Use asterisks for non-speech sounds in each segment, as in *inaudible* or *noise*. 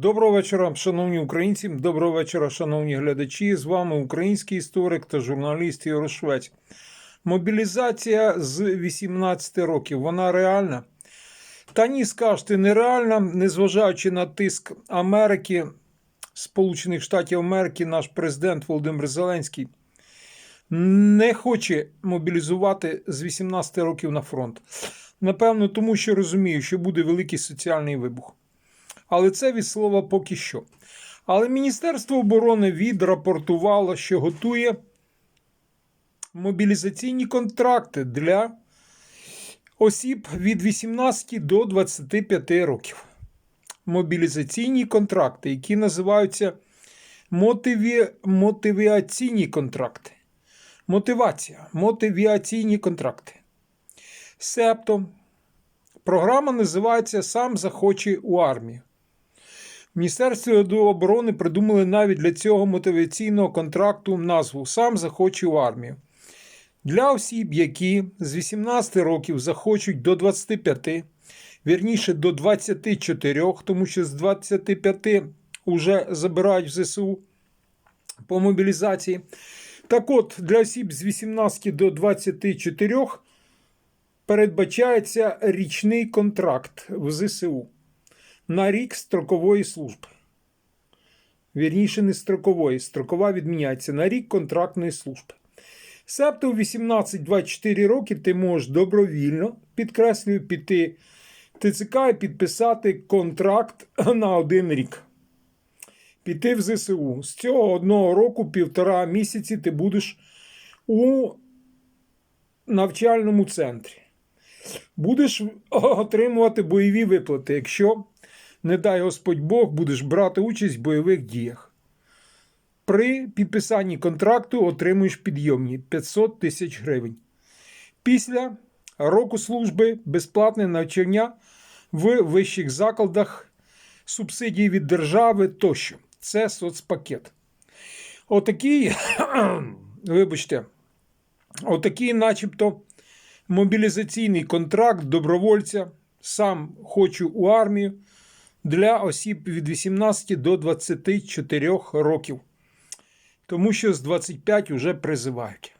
Доброго вечора, шановні українці. Доброго вечора, шановні глядачі. З вами український історик та журналіст Ігор Швець. Мобілізація з 18 років. Вона реальна? Та ні, скажете, нереальна, незважаючи на тиск Америки, Сполучених Штатів Америки, наш президент Володимир Зеленський не хоче мобілізувати з 18 років на фронт. Напевно, тому що розумію, що буде великий соціальний вибух. Але це від слова поки що. Але Міністерство оборони відрапортувало, що готує мобілізаційні контракти для осіб від 18 до 25 років. Мобілізаційні контракти, які називаються мотиві... мотиваційні контракти. Мотивація, мотиваційні контракти. Себто, програма називається Сам захоче у армію. В Міністерстві оборони придумали навіть для цього мотиваційного контракту назву Сам захоче у армію. Для осіб, які з 18 років захочуть до 25, вірніше до 24, тому що з 25 вже забирають в ЗСУ по мобілізації. Так от, для осіб з 18 до 24 передбачається річний контракт в ЗСУ на рік строкової служби. Вірніше, не строкової, строкова відміняється на рік контрактної служби. Себто у 18-24 роки ти можеш добровільно, підкреслюю, піти ТЦК і підписати контракт на один рік. Піти в ЗСУ. З цього одного року, півтора місяці ти будеш у навчальному центрі. Будеш отримувати бойові виплати, якщо, не дай Господь Бог, будеш брати участь в бойових діях. При підписанні контракту отримуєш підйомні 500 тисяч гривень. Після року служби безплатне навчання в вищих закладах, субсидії від держави тощо. Це соцпакет. Отакий, *clears throat* вибачте, отакий, начебто, мобілізаційний контракт добровольця. Сам хочу у армію для осіб від 18 до 24 років. Тому що з 25 вже призивають.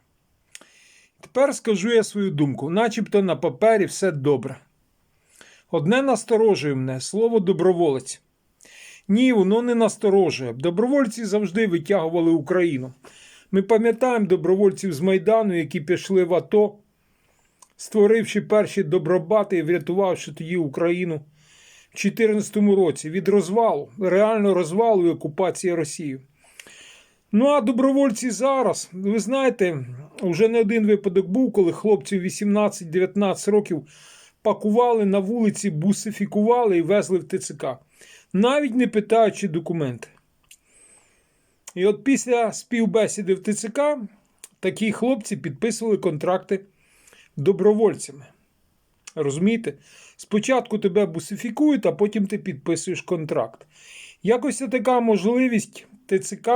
Тепер скажу я свою думку, начебто на папері все добре. Одне насторожує мене слово доброволець. Ні, воно не насторожує. Добровольці завжди витягували Україну. Ми пам'ятаємо добровольців з Майдану, які пішли в АТО, створивши перші добробати і врятувавши тоді Україну в 2014 році від розвалу, реально розвалу і окупації Росії. Ну а добровольці зараз, ви знаєте, вже не один випадок був, коли хлопців 18-19 років пакували на вулиці, бусифікували і везли в ТЦК, навіть не питаючи документи. І от після співбесіди в ТЦК такі хлопці підписували контракти добровольцями. Розумієте? Спочатку тебе бусифікують, а потім ти підписуєш контракт. Якось така можливість ТЦК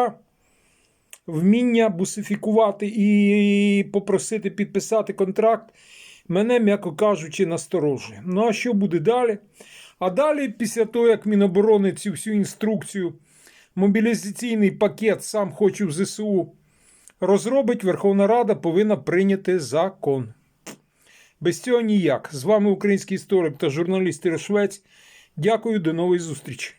вміння бусифікувати і попросити підписати контракт, мене, м'яко кажучи, насторожує. Ну а що буде далі? А далі, після того, як Міноборони цю всю інструкцію, мобілізаційний пакет сам хочу в ЗСУ розробить, Верховна Рада повинна прийняти закон. Без цього ніяк. З вами український історик та журналіст Швець. Дякую, до нової зустрічі.